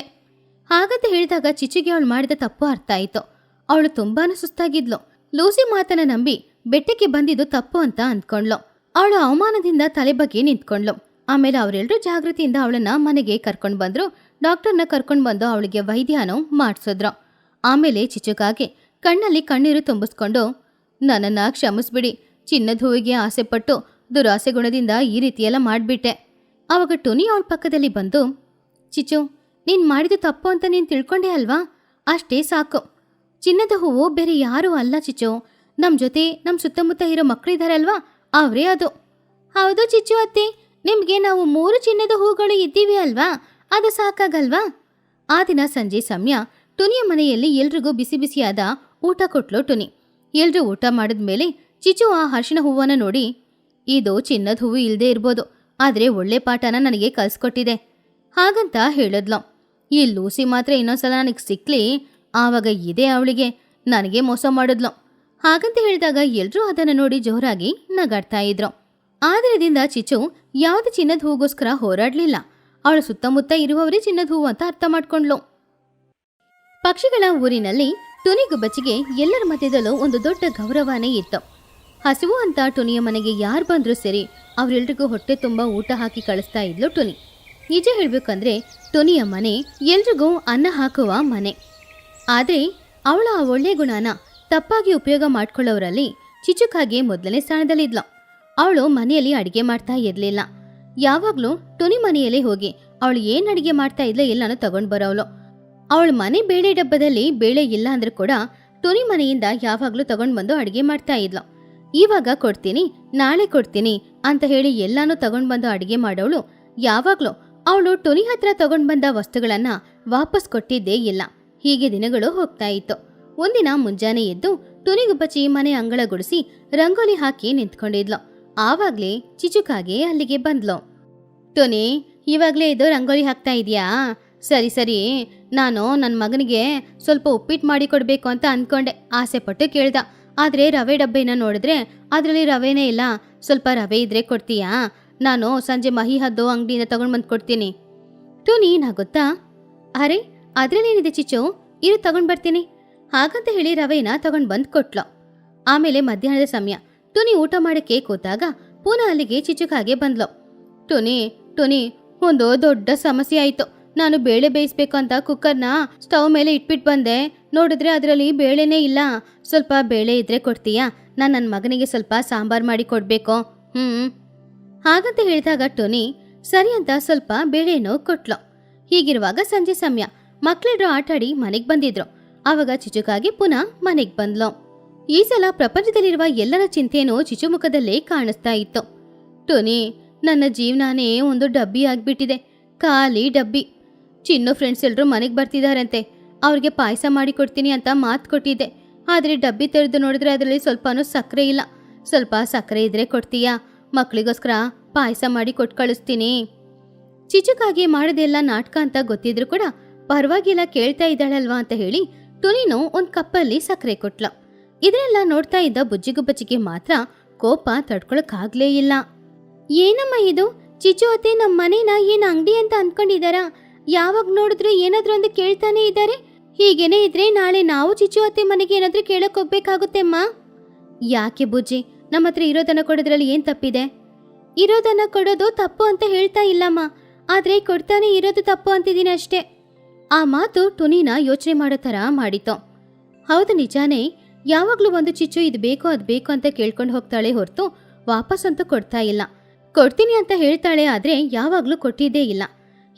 ಹಾಗಂತ ಹೇಳಿದಾಗ ಚಿಚಿಗೆ ಅವಳು ಮಾಡಿದ ತಪ್ಪು ಅರ್ಥ ಆಯಿತು. ಅವಳು ತುಂಬಾನು ಸುಸ್ತಾಗಿದ್ಲು. ಲೂಸಿ ಮಾತನ್ನ ನಂಬಿ ಬೆಟ್ಟಕ್ಕೆ ಬಂದಿದ್ದು ತಪ್ಪು ಅಂತ ಅಂದ್ಕೊಂಡ್ಲು ಅವಳು ಅವಮಾನದಿಂದ ತಲೆ ಬಗ್ಗೆ ನಿಂತ್ಕೊಂಡ್ಲು ಆಮೇಲೆ ಅವರೆಲ್ಲರೂ ಜಾಗೃತಿಯಿಂದ ಅವಳನ್ನ ಮನೆಗೆ ಕರ್ಕೊಂಡು ಬಂದ್ರು. ಡಾಕ್ಟರ್ನ ಕರ್ಕೊಂಡು ಬಂದು ಅವಳಿಗೆ ವೈದ್ಯನೂ ಮಾಡಿಸಿದ್ರು. ಆಮೇಲೆ ಚಿಚುಕಾಗೆ ಕಣ್ಣಲ್ಲಿ ಕಣ್ಣೀರು ತುಂಬಿಸ್ಕೊಂಡು, ನನ್ನನ್ನ ಕ್ಷಮಿಸ್ಬಿಡಿ. ಚಿನ್ನದ ಹೂವಿಗೆ ಆಸೆಪಟ್ಟು ದುರಾಸೆ ಗುಣದಿಂದ ಈ ರೀತಿಯೆಲ್ಲ ಮಾಡಿಬಿಟ್ಟೆ. ಆವಾಗ ಟೋನಿ ಅವಳ ಪಕ್ಕದಲ್ಲಿ ಬಂದು ಚಿಚು ನೀನು ಮಾಡಿದ ತಪ್ಪು ಅಂತ ನೀನು ತಿಳ್ಕೊಂಡೆ ಅಲ್ವಾ? ಅಷ್ಟೇ ಸಾಕು. ಚಿನ್ನದ ಹೂವು ಬೇರೆ ಯಾರೂ ಅಲ್ಲ ಚಿಚು ನಮ್ಮ ಜೊತೆ ನಮ್ಮ ಸುತ್ತಮುತ್ತ ಇರೋ ಮಕ್ಕಳಿದಾರಲ್ವಾ ಅವರೇ ಅದು. ಹೌದು ಚಿಚು ಅತ್ತೆ. ನಿಮಗೆ ನಾವು ಮೂರು ಚಿನ್ನದ ಹೂಗಳು ಇದ್ದೀವಿ ಅಲ್ವಾ? ಅದು ಸಾಕಾಗಲ್ವಾ? ಆ ದಿನ ಸಂಜೆ ಸಮಯ ಟುನಿಯ ಮನೆಯಲ್ಲಿ ಎಲ್ರಿಗೂ ಬಿಸಿ ಬಿಸಿಯಾದ ಊಟ ಕೊಟ್ಲು ಟುನಿ. ಎಲ್ರೂ ಊಟ ಮಾಡಿದ್ಮೇಲೆ ಚಿಚು ಆ ಹರ್ಷಿನ ಹೂವನ್ನು ನೋಡಿ, ಇದು ಚಿನ್ನದ ಹೂವು ಇಲ್ಲದೆ ಇರ್ಬೋದು. ಆದರೆ ಒಳ್ಳೆ ಪಾಠನ ನನಗೆ ಕಲಿಸ್ಕೊಟ್ಟಿದೆ. ಹಾಗಂತ ಹೇಳಿದ್ಲು. ಈ ಲೂಸಿ ಮಾತ್ರ ಇನ್ನೊಂದ್ಸಲ ನನಗೆ ಸಿಕ್ಲಿ, ಆವಾಗ ಇದೆ ಅವಳಿಗೆ, ನನಗೆ ಮೋಸ ಮಾಡಿದ್ಲು. ಹಾಗಂತ ಹೇಳಿದಾಗ ಎಲ್ಲರೂ ಅದನ್ನು ನೋಡಿ ಜೋರಾಗಿ ನಗಾಡ್ತಾ ಇದ್ರು. ಆದ್ರದಿಂದ ಚಿಚು ಯಾವುದೇ ಚಿನ್ನದ ಹೂಗೋಸ್ಕರ ಹೋರಾಡ್ಲಿಲ್ಲ. ಅವಳ ಸುತ್ತಮುತ್ತ ಇರುವವರೇ ಚಿನ್ನದ ಹೂವು ಅಂತ ಅರ್ಥ ಮಾಡ್ಕೊಂಡ್ಲು. ಪಕ್ಷಿಗಳ ಊರಿನಲ್ಲಿ ತುನಿಗುಬ್ಬಚ್ಚಿಗೆ ಎಲ್ಲರ ಮಧ್ಯದಲ್ಲೂ ಒಂದು ದೊಡ್ಡ ಗೌರವನೇ ಇತ್ತು. ಹಸಿವು ಅಂತ ಟುನಿಯ ಮನೆಗೆ ಯಾರು ಬಂದ್ರೂ ಸರಿ ಅವರೆಲ್ರಿಗೂ ಹೊಟ್ಟೆ ತುಂಬ ಊಟ ಹಾಕಿ ಕಳಿಸ್ತಾ ಇದ್ಲು ಟುನಿ. ನಿಜ ಹೇಳಬೇಕಂದ್ರೆ ಟೊನಿಯ ಮನೆ ಎಲ್ರಿಗೂ ಅನ್ನ ಹಾಕುವ ಮನೆ. ಆದರೆ ಅವಳ ಆ ಒಳ್ಳೆ ಗುಣನ ತಪ್ಪಾಗಿ ಉಪಯೋಗ ಮಾಡ್ಕೊಳ್ಳೋರಲ್ಲಿ ಚಿಚುಕಾಗೆ ಮೊದಲನೇ ಸ್ಥಾನದಲ್ಲಿದ್ಲು. ಅವಳು ಮನೆಯಲ್ಲಿ ಅಡಿಗೆ ಮಾಡ್ತಾ ಇರಲಿಲ್ಲ. ಯಾವಾಗಲೂ ಟೊನಿ ಮನೆಯಲ್ಲೇ ಹೋಗಿ ಅವಳು ಏನು ಅಡಿಗೆ ಮಾಡ್ತಾ ಇದ್ಲ ಎಲ್ಲಾನು ತಗೊಂಡು ಬರೋವಳು. ಅವಳ ಮನೆ ಬೇಳೆ ಡಬ್ಬದಲ್ಲಿ ಬೇಳೆ ಇಲ್ಲ ಅಂದ್ರೂ ಕೂಡ ಟೊನಿ ಮನೆಯಿಂದ ಯಾವಾಗಲೂ ತಗೊಂಡು ಬಂದು ಅಡಿಗೆ ಮಾಡ್ತಾ ಇದ್ಲು. ಇವಾಗ ಕೊಡ್ತೀನಿ, ನಾಳೆ ಕೊಡ್ತೀನಿ ಅಂತ ಹೇಳಿ ಎಲ್ಲಾನು ತಗೊಂಡ್ ಬಂದು ಅಡಿಗೆ ಮಾಡೋಳು ಯಾವಾಗ್ಲೂ ಅವಳು ಟೊನಿ ಹತ್ರ ತಗೊಂಡ್ ಬಂದ ವಸ್ತುಗಳನ್ನ ವಾಪಸ್ ಕೊಟ್ಟಿದ್ದೇ ಇಲ್ಲ. ಹೀಗೆ ದಿನಗಳು ಹೋಗ್ತಾ ಇತ್ತು. ಒಂದಿನ ಮುಂಜಾನೆ ಎದ್ದು ಟೊನಿಗುಬ್ಬಚ್ಚಿ ಮನೆ ಅಂಗಳ ಗುಡಿಸಿ ರಂಗೋಲಿ ಹಾಕಿ ನಿಂತ್ಕೊಂಡಿದ್ಲು. ಆವಾಗ್ಲೇ ಚಿಚುಕಾಗೆ ಅಲ್ಲಿಗೆ ಬಂದ್ಲು. ಟೊನಿ, ಇವಾಗ್ಲೇ ಇದು ರಂಗೋಲಿ ಹಾಕ್ತಾ ಇದೀಯಾ? ಸರಿ ಸರಿ, ನಾನು ನನ್ನ ಮಗನಿಗೆ ಸ್ವಲ್ಪ ಉಪ್ಪಿಟ್ಟು ಮಾಡಿ ಕೊಡಬೇಕು ಅಂತ ಅಂದ್ಕೊಂಡೆ ಆಸೆ ಪಟ್ಟು ಕೇಳ್ದ. ಆದರೆ ರವೆ ಡಬ್ಬೆನ ನೋಡಿದ್ರೆ ಅದರಲ್ಲಿ ರವೆನೇ ಇಲ್ಲ. ಸ್ವಲ್ಪ ರವೆ ಇದ್ರೆ ಕೊಡ್ತೀಯಾ? ನಾನು ಸಂಜೆ ಮಹಿ ಹದ್ದು ಅಂಗಡಿಯಿಂದ ತಗೊಂಡು ಬಂದು ಕೊಡ್ತೀನಿ. ಟುನಿ ನೀನಾಗುತ್ತಾ? ಅರೆ, ಅದ್ರಲ್ಲೇನಿದೆ ಚಿಚ್ಚು? ಇರು, ತಗೊಂಡ್ ಬರ್ತೀನಿ. ಹಾಗಂತ ಹೇಳಿ ರವೆನ ತಗೊಂಡ್ ಬಂದ್ ಕೊಟ್ಲು. ಆಮೇಲೆ ಮಧ್ಯಾಹ್ನದ ಸಮಯ. ಟುನಿ ಊಟ ಮಾಡಕ್ಕೆ ಕೂತಾಗ ಪುನಃ ಅಲ್ಲಿಗೆ ಚಿಚುಕಾಗೆ ಬಂದ್ಲು. ಟುನಿ ಟುನಿ ಒಂದು ದೊಡ್ಡ ಸಮಸ್ಯೆ ಆಯ್ತು. ನಾನು ಬೇಳೆ ಬೇಯಿಸ್ಬೇಕು ಅಂತ ಕುಕ್ಕರ್ನ ಸ್ಟವ್ ಮೇಲೆ ಇಟ್ಬಿಟ್ಟು ಬಂದೆ. ನೋಡಿದ್ರೆ ಅದರಲ್ಲಿ ಬೇಳೆನೇ ಇಲ್ಲ. ಸ್ವಲ್ಪ ಬೇಳೆ ಇದ್ರೆ ಕೊಡ್ತೀಯಾ? ನಾನು ನನ್ನ ಮಗನಿಗೆ ಸ್ವಲ್ಪ ಸಾಂಬಾರ್ ಮಾಡಿ ಕೊಡ್ಬೇಕು. ಹ್ಮ್. ಹಾಗಂತ ಹೇಳಿದಾಗ ಟೋನಿ, ಸರಿ ಅಂತ ಸ್ವಲ್ಪ ಬೇಳೆನೂ ಕೊಟ್ಲು. ಹೀಗಿರುವಾಗ ಸಂಜೆ ಸಮಯ. ಮಕ್ಕಳಿಡ್ರು ಆಟಾಡಿ ಮನೆಗೆ ಬಂದಿದ್ರು. ಆವಾಗ ಚಿಚುಕಾಗಿ ಪುನಃ ಮನೆಗೆ ಬಂದ್ಲು. ಈ ಸಲ ಪ್ರಪಂಚದಲ್ಲಿರುವ ಎಲ್ಲರ ಚಿಂತೆನೂ ಚಿಚುಮುಖದಲ್ಲೇ ಕಾಣಿಸ್ತಾ ಇತ್ತು. ಟೋನಿ, ನನ್ನ ಜೀವನನೇ ಒಂದು ಡಬ್ಬಿ ಆಗ್ಬಿಟ್ಟಿದೆ. ಖಾಲಿ ಡಬ್ಬಿ. ಚಿನ್ನು ಫ್ರೆಂಡ್ಸ್ ಎಲ್ಲರೂ ಮನೆಗೆ ಬರ್ತಿದಾರಂತೆ. ಅವ್ರಿಗೆ ಪಾಯಸ ಮಾಡಿ ಕೊಡ್ತೀನಿ ಅಂತ ಮಾತು ಕೊಟ್ಟಿದ್ದೆ. ಆದರೆ ಡಬ್ಬಿ ತೆರೆದು ನೋಡಿದ್ರೆ ಅದರಲ್ಲಿ ಸ್ವಲ್ಪನೂ ಸಕ್ಕರೆ ಇಲ್ಲ. ಸ್ವಲ್ಪ ಸಕ್ಕರೆ ಇದ್ರೆ ಕೊಡ್ತೀಯಾ? ಮಕ್ಕಳಿಗೋಸ್ಕರ ಪಾಯಸ ಮಾಡಿ ಕೊಟ್ಟು ಕಳಿಸ್ತೀನಿ. ಚಿಚುಕಾಗಿ ಮಾಡೋದೆಲ್ಲ ನಾಟಕ ಅಂತ ಗೊತ್ತಿದ್ರು ಕೂಡ ಪರವಾಗಿಲ್ಲ ಕೇಳ್ತಾ ಇದ್ದಾಳಲ್ವಾ ಅಂತ ಹೇಳಿ ಟುನಿನು ಒಂದು ಕಪ್ಪಲ್ಲಿ ಸಕ್ಕರೆ ಕೊಟ್ಲ. ಇದನ್ನೆಲ್ಲ ನೋಡ್ತಾ ಇದ್ದ ಬುಜ್ಜಿಗುಬ್ಬಚ್ಚಿಗೆ ಮಾತ್ರ ಕೋಪ ತಡ್ಕೊಳಕ್ಕಾಗ್ಲೇ ಇಲ್ಲ. ಏನಮ್ಮ ಇದು? ಚಿಚು ಅತ್ತೆ ನಮ್ಮ ಮನೇನ ಏನ್ ಅಂಗಡಿ ಅಂತ ಅನ್ಕೊಂಡಿದಾರಾ? ಯಾವಾಗ ನೋಡಿದ್ರು ಏನಾದ್ರೂ ಒಂದು ಕೇಳ್ತಾನೆ ಇದ್ದಾರೆ? ಹೀಗೇನೆ ಇದ್ರೆ ನಾಳೆ ನಾವು ಚಿಚು ಅತ್ತೆ ಮನೆಗೆ ಏನಾದ್ರೂ ಕೇಳಕ್ ಹೋಗ್ಬೇಕಾಗುತ್ತೆ ಅಮ್ಮ? ಯಾಕೆ ಬುಜ್ಜಿ? ನಮ್ಮ ಹತ್ರ ಇರೋದನ್ನ ಕೊಡೋದ್ರಲ್ಲಿ ಏನ್ ತಪ್ಪಿದೆ? ಇರೋದನ್ನ ಕೊಡೋದು ತಪ್ಪು ಅಂತ ಹೇಳ್ತಾ ಇಲ್ಲಮ್ಮ. ಆದ್ರೆ ಕೊಡ್ತಾನೆ ಇರೋದು ತಪ್ಪು ಅಂತಿದ್ದೀನಿ ಅಷ್ಟೇ. ಆ ಮಾತು ಟುನಿನ ಯೋಚನೆ ಮಾಡೋ ಥರ ಮಾಡಿತು. ಹೌದು ನಿಜಾನೇ, ಯಾವಾಗ್ಲೂ ಒಂದು ಚಿಚ್ಚು ಇದು ಬೇಕು ಅದು ಬೇಕು ಅಂತ ಕೇಳ್ಕೊಂಡು ಹೋಗ್ತಾಳೆ ಹೊರತು ವಾಪಸ್ ಅಂತೂ ಕೊಡ್ತಾ ಇಲ್ಲ. ಕೊಡ್ತೀನಿ ಅಂತ ಹೇಳ್ತಾಳೆ ಆದ್ರೆ ಯಾವಾಗ್ಲೂ ಕೊಟ್ಟಿದ್ದೇ ಇಲ್ಲ.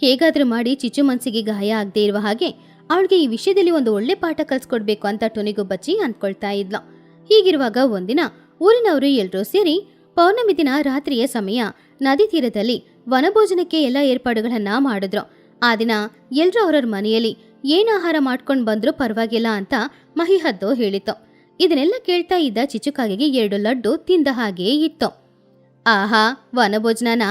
ಹೇಗಾದ್ರೂ ಮಾಡಿ ಚಿಚ್ಚು ಮನಸ್ಸಿಗೆ ಗಾಯ ಆಗದೆ ಇರುವ ಹಾಗೆ ಅವಳಿಗೆ ಈ ವಿಷಯದಲ್ಲಿ ಒಂದು ಒಳ್ಳೆ ಪಾಠ ಕಲ್ಸ್ಕೊಡ್ಬೇಕು ಅಂತ ಟುನಿಗೂ ಬಚ್ಚಿ ಅಂದ್ಕೊಳ್ತಾ ಇದ್ಲು. ಹೀಗಿರುವಾಗ ಒಂದಿನ ಊರಿನವರು ಎಲ್ರೂ ಸೇರಿ ಪೌರ್ಣಮಿ ದಿನ ರಾತ್ರಿಯ ಸಮಯ ನದಿ ತೀರದಲ್ಲಿ ವನಭೋಜನಕ್ಕೆ ಎಲ್ಲ ಏರ್ಪಾಡುಗಳನ್ನ ಮಾಡಿದ್ರು. ಆ ದಿನ ಎಲ್ರೂ ಅವರವ್ರ ಮನೆಯಲ್ಲಿ ಏನು ಆಹಾರ ಮಾಡ್ಕೊಂಡು ಬಂದ್ರೂ ಪರವಾಗಿಲ್ಲ ಅಂತ ಮಹಿಹದ್ದು ಹೇಳಿತು ಇದನ್ನೆಲ್ಲ ಕೇಳ್ತಾ ಇದ್ದ ಚಿಚುಕಾಗೆಗೆ ಎರಡು ಲಡ್ಡು ತಿಂದ ಹಾಗೆ ಇತ್ತು. ಆಹಾ, ವನಭೋಜನನ?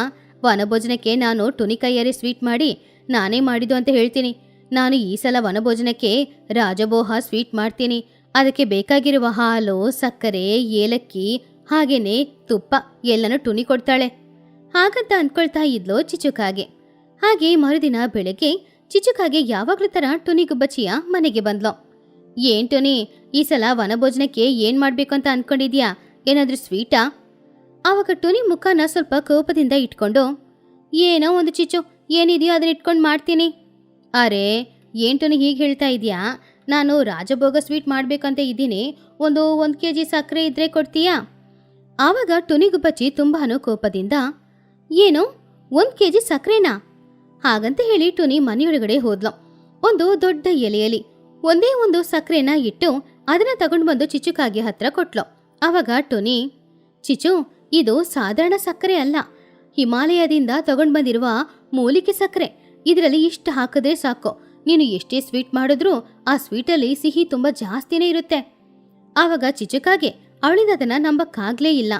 ವನಭೋಜನಕ್ಕೆ ನಾನು ಟುನಿ ಸ್ವೀಟ್ ಮಾಡಿ ನಾನೇ ಮಾಡಿದ್ದು ಅಂತ ಹೇಳ್ತೀನಿ. ನಾನು ಈ ಸಲ ವನಭೋಜನಕ್ಕೆ ರಾಜಬೋಹ ಸ್ವೀಟ್ ಮಾಡ್ತೀನಿ. ಅದಕ್ಕೆ ಬೇಕಾಗಿರುವ ಹಾಲು, ಸಕ್ಕರೆ, ಏಲಕ್ಕಿ, ಹಾಗೇನೆ ತುಪ್ಪ ಎಲ್ಲನೂ ಟುನಿ ಕೊಡ್ತಾಳೆ. ಹಾಗಂತ ಅಂದ್ಕೊಳ್ತಾ ಇದ್ಲು ಚಿಚುಕಾಗೆ. ಹಾಗೆ ಮರುದಿನ ಬೆಳಗ್ಗೆ ಚಿಚುಕಾಗೆ ಯಾವಾಗ್ಲೂ ಥರ ಟುನಿ ಗುಬ್ಬಚ್ಚಿಯ ಮನೆಗೆ ಬಂದ್ಲು. ಏನ್ ಟುನಿ ಈ ಸಲ ವನಭೋಜನಕ್ಕೆ ಏನ್ ಮಾಡ್ಬೇಕು ಅಂತ ಅನ್ಕೊಂಡಿದ್ಯಾ ಏನಾದ್ರೂ ಸ್ವೀಟಾ? ಆವಾಗ ಟುನಿ ಮುಖನ ಸ್ವಲ್ಪ ಕೋಪದಿಂದ ಇಟ್ಕೊಂಡು, ಏನೋ ಒಂದು ಚಿಚ್ಚು ಏನಿದೆಯೋ ಅದನ್ನ ಇಟ್ಕೊಂಡು ಮಾಡ್ತೀನಿ. ಅರೆ, ಏನ್ ಟುನಿ ಹೀಗೆ ಹೇಳ್ತಾ ಇದೆಯಾ? ನಾನು ರಾಜಭೋಗ ಸ್ವೀಟ್ ಮಾಡಬೇಕಂತ ಇದ್ದೀನಿ. ಒಂದು ಒಂದು ಕೆ ಜಿ ಸಕ್ಕರೆ ಇದ್ರೆ ಕೊಡ್ತೀಯಾ? ಆವಾಗ ಟುನಿಗುಬ್ಬಚ್ಚಿ ತುಂಬಾನು ಕೋಪದಿಂದ, ಏನು? ಒಂದು ಕೆ ಜಿ ಸಕ್ಕರೆನಾ? ಹಾಗಂತ ಹೇಳಿ ಟುನಿ ಮನೆಯೊಳಗಡೆ ಹೋದ್ಲು. ಒಂದು ದೊಡ್ಡ ಎಲೆಯಲ್ಲಿ ಒಂದೇ ಒಂದು ಸಕ್ಕರೆನ ಇಟ್ಟು ಅದನ್ನ ತಗೊಂಡು ಬಂದು ಚಿಚುಕಾಗಿ ಹತ್ರ ಕೊಟ್ಲು. ಆವಾಗ ಟುನಿ ಚಿಚು ಇದು ಸಾಧಾರಣ ಸಕ್ಕರೆ ಅಲ್ಲ. ಹಿಮಾಲಯದಿಂದ ತಗೊಂಡು ಬಂದಿರುವ ಮೂಲಿಕೆ ಸಕ್ಕರೆ. ಇದರಲ್ಲಿ ಇಷ್ಟು ಹಾಕಿದ್ರೆ ಸಾಕು. ನೀನು ಎಷ್ಟೇ ಸ್ವೀಟ್ ಮಾಡಿದ್ರೂ ಆ ಸ್ವೀಟಲ್ಲಿ ಸಿಹಿ ತುಂಬಾ ಜಾಸ್ತಿನೇ ಇರುತ್ತೆ. ಆವಾಗ ಚಿಚುಕಾಗೆ, ಅವಳಿಂದ ಅದನ್ನ ನಂಬಕ್ಕಾಗ್ಲೇ ಇಲ್ಲ.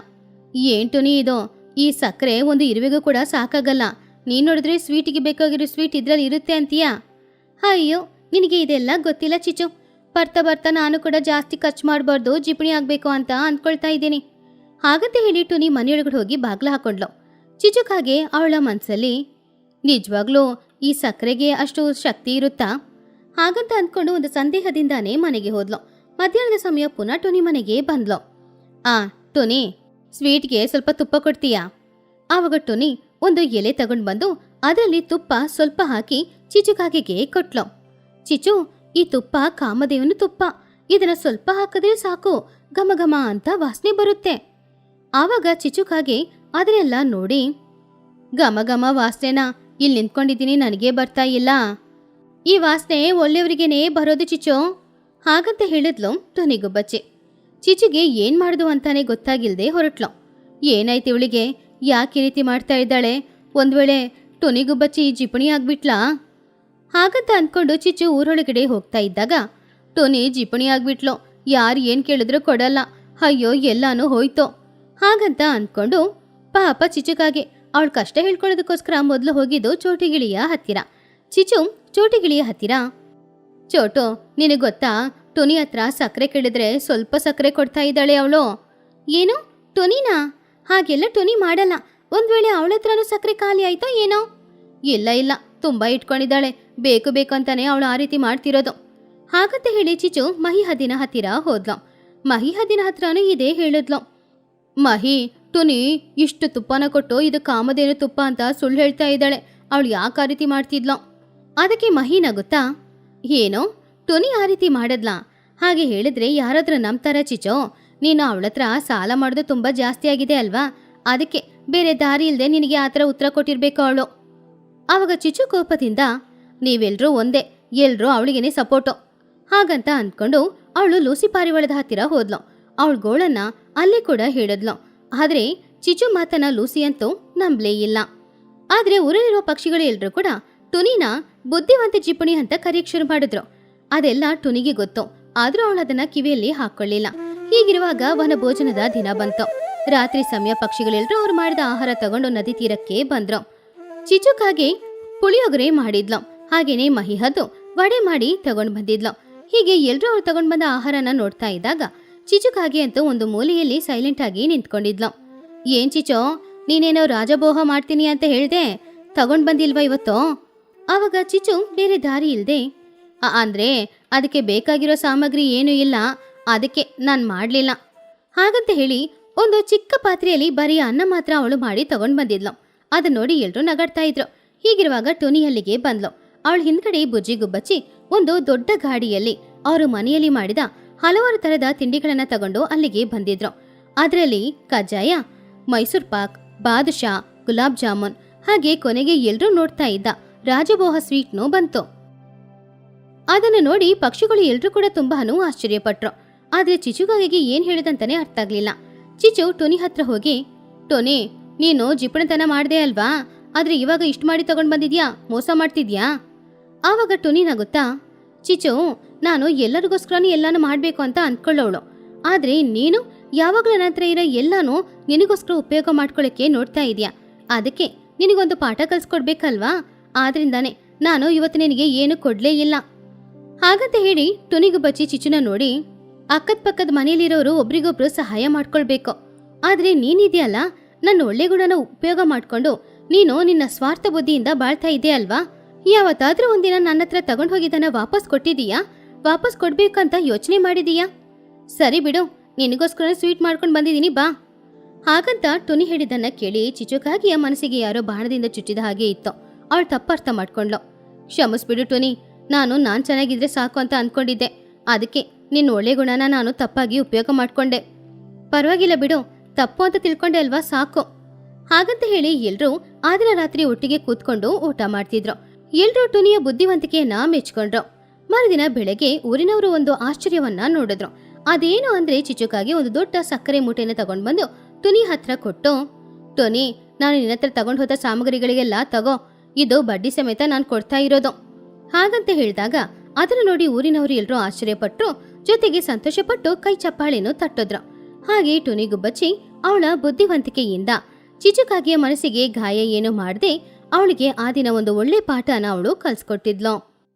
ಏಂಟುನಿ ಟುನಿ ಇದು? ಈ ಸಕ್ಕರೆ ಒಂದು ಇರುವೆಗೂ ಕೂಡ ಸಾಕಾಗಲ್ಲ. ನೀನ್ ನೋಡಿದ್ರೆ ಸ್ವೀಟಿಗೆ ಬೇಕಾಗಿರೋ ಸ್ವೀಟ್ ಇದ್ರಲ್ಲಿ ಇರುತ್ತೆ ಅಂತೀಯಾ? ಅಯ್ಯೋ, ನಿನಗೆ ಇದೆಲ್ಲ ಗೊತ್ತಿಲ್ಲ ಚಿಚು. ಬರ್ತಾ ಬರ್ತಾ ನಾನು ಕೂಡ ಜಾಸ್ತಿ ಖರ್ಚು ಮಾಡಬಾರ್ದು, ಜಿಪಣಿ ಆಗಬೇಕು ಅಂತ ಅಂದ್ಕೊಳ್ತಾ ಇದ್ದೀನಿ. ಹಾಗಂತ ಹೇಳಿ ಟುನಿ ಮನೆಯೊಳಗಡೆ ಹೋಗಿ ಬಾಗ್ಲ ಹಾಕೊಂಡ್ಲು. ಚಿಚುಕಾಗೆ ಅವಳ ಮನಸ್ಸಲ್ಲಿ ನಿಜವಾಗ್ಲೂ ಈ ಸಕ್ಕರೆಗೆ ಅಷ್ಟು ಶಕ್ತಿ ಇರುತ್ತಾ? ಹಾಗಂತ ಅಂದ್ಕೊಂಡು ಒಂದು ಸಂದೇಹದಿಂದಾನೇ ಮನೆಗೆ ಹೋದ್ಲು. ಮಧ್ಯಾಹ್ನದ ಸಮಯ ಪುನಃ ಟುನಿ ಮನೆಗೆ ಬಂದ್ಲು. ಆ, ಟುನಿ, ಸ್ವೀಟ್ಗೆ ಸ್ವಲ್ಪ ತುಪ್ಪ ಕೊಡ್ತೀಯಾ? ಆವಾಗ ಟುನಿ ಒಂದು ಎಲೆ ತಗೊಂಡು ಬಂದು ಅದರಲ್ಲಿ ತುಪ್ಪ ಸ್ವಲ್ಪ ಹಾಕಿ ಚಿಚುಕಾಗೆಗೆ ಕೊಟ್ಲು. ಚಿಚು, ಈ ತುಪ್ಪ ಕಾಮದೇವನ ತುಪ್ಪ. ಇದನ್ನ ಸ್ವಲ್ಪ ಹಾಕಿದ್ರೆ ಸಾಕು. ಘಮ ಘಮ ಅಂತ ವಾಸನೆ ಬರುತ್ತೆ. ಆವಾಗ ಚಿಚುಕಾಗೆ ಅದನ್ನೆಲ್ಲ ನೋಡಿ. ಘಮ ಘಮ ವಾಸನೆನ ಇಲ್ಲಿ ನಿಂತ್ಕೊಂಡಿದ್ದೀನಿ, ನನಗೆ ಬರ್ತಾ ಇಲ್ಲ. ಈ ವಾಸನೆ ಒಳ್ಳೆಯವರಿಗೇನೇ ಬರೋದು ಚಿಚು ಹಾಗಂತ ಹೇಳಿದ್ಲು ಟೊನಿಗೊಬ್ಬಚ್ಚಿ ಚಿಚುಗೆ ಏನ್ ಮಾಡುದು ಅಂತಾನೆ ಗೊತ್ತಾಗಿಲ್ದೆ ಹೊರಟ್ಲು. ಏನಾಯ್ತು ಇವಳಿಗೆ? ಯಾಕೆ ರೀತಿ ಮಾಡ್ತಾ ಇದ್ದಾಳೆ? ಒಂದ್ ವೇಳೆ ಟೊನಿಗುಬ್ಬಚ್ಚಿ ಜಿಪಣಿ ಆಗ್ಬಿಟ್ಲಾ? ಹಾಗಂತ ಅಂದ್ಕೊಂಡು ಚಿಚು ಊರೊಳಗಡೆ ಹೋಗ್ತಾ ಇದ್ದಾಗ ಟೊನಿ ಜಿಪಣಿ ಆಗ್ಬಿಟ್ಲು. ಯಾರು ಏನ್ ಕೇಳಿದ್ರು ಕೊಡಲ್ಲ. ಅಯ್ಯೋ, ಎಲ್ಲಾನು ಹೋಯ್ತು. ಹಾಗಂತ ಅನ್ಕೊಂಡು ಪಾಪ ಚಿಚುಕಾಗೆ ಅವಳು ಕಷ್ಟ ಹೇಳ್ಕೊಳ್ಳೋದಕ್ಕೋಸ್ಕರ ಮೊದಲು ಹೋಗಿದ್ದು ಚೋಟಿಗಿಳಿಯ ಹತ್ತಿರ. ಚಿಚು, ಚೋಟಿಗಿಳಿಯ ಹತ್ತಿರ? ಚೋಟು, ನಿನಗೆ ಗೊತ್ತಾ? ಟೊನಿ ಹತ್ರ ಸಕ್ಕರೆ ಕೇಳಿದ್ರೆ ಸ್ವಲ್ಪ ಸಕ್ಕರೆ ಕೊಡ್ತಾ ಇದ್ದಾಳೆ ಅವಳು. ಏನು? ಟೊನಿನಾ? ಹಾಗೆಲ್ಲ ಟೊನಿ ಮಾಡಲ್ಲ. ಒಂದು ವೇಳೆ ಅವಳ ಹತ್ರನೂ ಸಕ್ಕರೆ ಖಾಲಿ ಆಯ್ತಾ ಏನೋ? ಇಲ್ಲ ಇಲ್ಲ. ತುಂಬಾ ಇಟ್ಕೊಂಡಿದ್ದಾಳೆ. ಬೇಕು ಬೇಕು ಅಂತಾನೆ ಅವಳು ಆ ರೀತಿ ಮಾಡ್ತಿರೋದು. ಹಾಗಂತ ಹೇಳಿ ಚಿಚು ಮಹಿ ಹದಿನ ಹತ್ತಿರ ಹೋದ್ಲು. ಮಹಿ ಹದಿನ ಹತ್ರನೂ ಇದೇ ಹೇಳಿದ್ಲು. ಮಹಿ ಟುನಿ ಇಷ್ಟು ತುಪ್ಪನ ಕೊಟ್ಟು ಇದು ಕಾಮಧೇನು ತುಪ್ಪ ಅಂತ ಸುಳ್ಳು ಹೇಳ್ತಾ ಇದ್ದಾಳೆ. ಅವಳು ಯಾಕೆ ಆ ರೀತಿ ಮಾಡ್ತಿದ್ಲು? ಅದಕ್ಕೆ ಮಹಿ ನಗುತ್ತಾ ಏನೋ ಟುನಿ ಆ ರೀತಿ ಮಾಡದ್ಲಾ? ಹಾಗೆ ಹೇಳಿದ್ರೆ ಯಾರಾದ್ರೂ ನಂಬ್ತಾರ ಚಿಚೋ? ನೀನು ಅವಳತ್ರ ಸಾಲ ಮಾಡೋದು ತುಂಬಾ ಜಾಸ್ತಿ ಆಗಿದೆ ಅಲ್ವಾ? ಅದಕ್ಕೆ ಬೇರೆ ದಾರಿ ಇಲ್ಲದೆ ನಿನಗೆ ಆ ಥರ ಉತ್ತರ ಕೊಟ್ಟಿರ್ಬೇಕು ಅವಳು. ಆವಾಗ ಚಿಚು ಕೋಪದಿಂದ, ನೀವೆಲ್ರೂ ಒಂದೇ, ಎಲ್ರೂ ಅವಳಿಗೇನೆ ಸಪೋರ್ಟು. ಹಾಗಂತ ಅಂದ್ಕೊಂಡು ಅವಳು ಲೂಸಿ ಪಾರಿವಾಳದ ಹತ್ತಿರ ಹೋದ್ಲು. ಅವಳ ಗೋಳನ್ನ ಅಲ್ಲಿ ಕೂಡ ಹಿಡಿದ್ಲು. ಆದ್ರೆ ಚಿಚು ಮಾತನ್ನ ಲೂಸಿ ಅಂತೂ ನಂಬಲೇ ಇಲ್ಲ. ಆದ್ರೆ ಊರಲ್ಲಿರೋ ಪಕ್ಷಿಗಳು ಎಲ್ರೂ ಕೂಡ ಟುನಿನ ಬುದ್ಧಿವಂತ ಜಿಪುಣಿ ಅಂತ ಕರೆಯಕ್ ಶುರು ಮಾಡಿದ್ರು. ಅದೆಲ್ಲ ಟುನಿಗೆ ಗೊತ್ತು. ಆದ್ರೂ ಅವಳು ಅದನ್ನ ಕಿವಿಯಲ್ಲಿ ಹಾಕೊಳ್ಳಿಲ್ಲ. ಹೀಗಿರುವಾಗ ವನ ಭೋಜನದ ದಿನ ಬಂತು. ರಾತ್ರಿ ಸಮಯ ಪಕ್ಷಿಗಳೆಲ್ಲರೂ ಅವ್ರು ಮಾಡಿದ ಆಹಾರ ತಗೊಂಡು ನದಿ ತೀರಕ್ಕೆ ಬಂದ್ರು. ಚಿಚುಕಾಗೆ ಪುಳಿಯೋಗರೆ ಮಾಡಿದ್ಲು. ಹಾಗೇನೆ ಮಹಿಹದ್ದು ವಡೆ ಮಾಡಿ ತಗೊಂಡು ಬಂದಿದ್ಲು. ಹೀಗೆ ಎಲ್ಲರೂ ಅವ್ರು ತಗೊಂಡು ಬಂದ ಆಹಾರನ ನೋಡ್ತಾ ಇದ್ದಾಗ ಚಿಚುಕಾಗೆ ಅಂತ ಒಂದು ಮೂಲೆಯಲ್ಲಿ ಸೈಲೆಂಟ್ ಆಗಿ ನಿಂತ್ಕೊಂಡಿದ್ಲು. ಏನ್ ಚಿಚೋ, ನೀನೇನೋ ರಾಜಭೋಹ ಮಾಡ್ತೀನಿ ಅಂತ ಹೇಳ್ದೆ, ತಗೊಂಡ್ ಬಂದಿಲ್ವಾ ಇವತ್ತು? ಆವಾಗ ಚಿಚು ಬೇರೆ ದಾರಿ ಇಲ್ದೆ ಆ ಅಂದ್ರೆ ಅದಕ್ಕೆ ಬೇಕಾಗಿರೋ ಸಾಮಗ್ರಿ ಏನೂ ಇಲ್ಲ, ಅದಕ್ಕೆ ನಾನು ಮಾಡಲಿಲ್ಲ. ಹಾಗಂತ ಹೇಳಿ ಒಂದು ಚಿಕ್ಕ ಪಾತ್ರೆಯಲ್ಲಿ ಬರೀ ಅನ್ನ ಮಾತ್ರ ಅವಳು ಮಾಡಿ ತಗೊಂಡ್ ಬಂದಿದ್ಲು. ಅದನ್ನ ನೋಡಿ ಎಲ್ರೂ ನಗಾಡ್ತಾ ಇದ್ರು. ಹೀಗಿರುವಾಗ ಟೋನಿ ಅಲ್ಲಿಗೆ ಬಂದ್ಲು. ಅವಳು ಹಿಂದ್ಗಡೆ ಬುಜ್ಜಿ ಗುಬ್ಬಚ್ಚಿ ಒಂದು ದೊಡ್ಡ ಗಾಡಿಯಲ್ಲಿ, ಅವರು ಮನೆಯಲ್ಲಿ ಮಾಡಿದ ಹಲವಾರು ತರದ ತಿಂಡಿಗಳನ್ನ ತಗೊಂಡು ಅಲ್ಲಿಗೆ ಬಂದಿದ್ರು. ಅದರಲ್ಲಿ ಕಜ್ಜಾಯ, ಮೈಸೂರ್ ಪಾಕ್, ಬಾದುಷಾ, ಗುಲಾಬ್ ಜಾಮೂನ್ ಹಾಗೆ ಕೊನೆಗೆ ಎಲ್ರೂ ನೋಡ್ತಾ ಇದ್ದ ರಾಜಭೋಹ ಸ್ವೀಟ್ನು ಬಂತು. ಅದನ್ನು ನೋಡಿ ಪಕ್ಷಿಗಳು ಎಲ್ರೂ ಕೂಡ ತುಂಬಾನು ಆಶ್ಚರ್ಯಪಟ್ರು. ಆದ್ರೆ ಚಿಚುಗಾಗಿಗೆ ಏನ್ ಹೇಳಿದಂತಾನೆ ಅರ್ಥ ಆಗ್ಲಿಲ್ಲ. ಚಿಚು ಟೋನಿ ಹತ್ರ ಹೋಗಿ, ಟೊನಿ, ನೀನು ಜಿಪಣತನ ಮಾಡಿದೆ ಅಲ್ವಾ? ಆದ್ರೆ ಇವಾಗ ಇಷ್ಟು ಮಾಡಿ ತಗೊಂಡ್ ಬಂದಿದ್ಯಾ? ಮೋಸ ಮಾಡ್ತಿದ್ಯಾ? ಆವಾಗ ಟೋನಿ ನಗುತ್ತಾ, ಚಿಚು ನಾನು ಎಲ್ಲರಿಗೋಸ್ಕರನೂ ಎಲ್ಲಾನು ಮಾಡಬೇಕು ಅಂತ ಅಂದ್ಕೊಳ್ಳೋಳು. ಆದ್ರೆ ನೀನು ಯಾವಾಗಲೂ ನನ್ನ ಹತ್ರ ಇರೋ ಎಲ್ಲನೂ ನಿನಗೋಸ್ಕರ ಉಪಯೋಗ ಮಾಡ್ಕೊಳ್ಳೋಕ್ಕೆ ನೋಡ್ತಾ ಇದೀಯಾ? ಅದಕ್ಕೆ ನಿನಗೊಂದು ಪಾಠ ಕಲಿಸ್ಕೊಡ್ಬೇಕಲ್ವಾ? ಆದ್ರಿಂದಾನೆ ನಾನು ಇವತ್ತು ನಿನಗೆ ಏನು ಕೊಡ್ಲೇ ಇಲ್ಲ. ಹಾಗಂತ ಹೇಳಿ ಟುನಿಗು ಬಚ್ಚಿ ಚಿಚುನ ನೋಡಿ, ಅಕ್ಕದ ಪಕ್ಕದ ಮನೆಯಲ್ಲಿರೋರು ಒಬ್ರಿಗೊಬ್ರು ಸಹಾಯ ಮಾಡ್ಕೊಳ್ಬೇಕು. ಆದ್ರೆ ನೀನಿದೆಯಲ್ಲ? ನನ್ನ ಒಳ್ಳೆ ಗುಣನ ಉಪಯೋಗ ಮಾಡ್ಕೊಂಡು ನೀನು ನಿನ್ನ ಸ್ವಾರ್ಥ ಬುದ್ಧಿಯಿಂದ ಬಾಳ್ತಾ ಇದೆಯಲ್ವಾ? ಯಾವತ್ತಾದ್ರೂ ಒಂದಿನ ನನ್ನ ಹತ್ರ ತಗೊಂಡು ಹೋಗಿದ್ದನ್ನ ವಾಪಸ್ ಕೊಟ್ಟಿದೀಯಾ ವಾಪಸ್ ಕೊಡ್ಬೇಕಂತ ಯೋಚನೆ ಮಾಡಿದೀಯಾ? ಸರಿ ಬಿಡು ನಿನಗೋಸ್ಕರ ಸ್ವೀಟ್ ಮಾಡ್ಕೊಂಡು ಬಂದಿದ್ದೀನಿ, ಬಾ. ಹಾಗಂತ ಟೊನಿ ಹೇಳಿದ್ದನ್ನ ಕೇಳಿ ಚಿಚುಕಾಗಿಯ ಮನಸ್ಸಿಗೆ ಯಾರೋ ಬಾಣದಿಂದ ಚುಚ್ಚಿದ ಹಾಗೆ ಇತ್ತು. ಅವಳು ತಪ್ಪರ್ಥ ಮಾಡ್ಕೊಂಡ್ಲು ಕ್ಷಮಿಸ್ಬಿಡು ಟೊನಿ, ನಾನು ನಾನ್ ಚೆನ್ನಾಗಿದ್ರೆ ಸಾಕು ಅಂತ ಅನ್ಕೊಂಡಿದ್ದೆ. ಅದಕ್ಕೆ ನಿನ್ನ ಒಳ್ಳೆ ಗುಣನ ನಾನು ತಪ್ಪಾಗಿ ಉಪಯೋಗ ಮಾಡ್ಕೊಂಡೆ. ಪರವಾಗಿಲ್ಲ ಬಿಡು, ತಪ್ಪು ಅಂತ ತಿಳ್ಕೊಂಡೆ ಅಲ್ವಾ, ಸಾಕು. ಹಾಗಂತ ಹೇಳಿ ಎಲ್ರೂ ಆ ದಿನ ರಾತ್ರಿ ಒಟ್ಟಿಗೆ ಕೂತ್ಕೊಂಡು ಊಟ ಮಾಡ್ತಿದ್ರು. ಎಲ್ರೂ ಟುನಿಯ ಬುದ್ಧಿವಂತಿಕೆಯನ್ನ ಮೆಚ್ಕೊಂಡ್ರು. ಮರುದಿನ ಬೆಳಗ್ಗೆ ಊರಿನವರು ಒಂದು ಆಶ್ಚರ್ಯವನ್ನ ನೋಡಿದ್ರು. ಅದೇನು ಅಂದ್ರೆ ಚಿಚುಕಾಗಿ ಒಂದು ದೊಡ್ಡ ಸಕ್ಕರೆ ಮೂಟೆಯನ್ನು ತಗೊಂಡ್ ಬಂದು ತುನಿ ಹತ್ರ ಕೊಟ್ಟು, ತುನಿ, ನಾನು ನಿನ್ನ ಹತ್ರ ತಗೊಂಡ್ ಹೋದ ಸಾಮಗ್ರಿಗಳಿಗೆಲ್ಲ ತಗೋ, ಇದು ಬಡ್ಡಿ ಸಮೇತ ನಾನು ಕೊಡ್ತಾ ಇರೋದು. ಹಾಗಂತ ಹೇಳಿದಾಗ ಅದನ್ನು ನೋಡಿ ಊರಿನವರು ಎಲ್ಲರೂ ಆಶ್ಚರ್ಯಪಟ್ಟರು ಜೊತೆಗೆ ಸಂತೋಷಪಟ್ಟು ಕೈ ಚಪ್ಪಾಳೆನು ತಟ್ಟೋದ್ರು. ಹಾಗೆ ಟುನಿ ಗುಬ್ಬಚ್ಚಿ ಅವಳ ಬುದ್ಧಿವಂತಿಕೆಯಿಂದ ಚಿಚುಕಾಗಿಯ ಮನಸ್ಸಿಗೆ ಗಾಯ ಏನು ಮಾಡದೆ ಅವಳಿಗೆ ಆ ದಿನ ಒಂದು ಒಳ್ಳೆ ಪಾಠನ ಅವಳು ಕಲ್ಸ್ಕೊಟ್ಟಿದ್ಲು.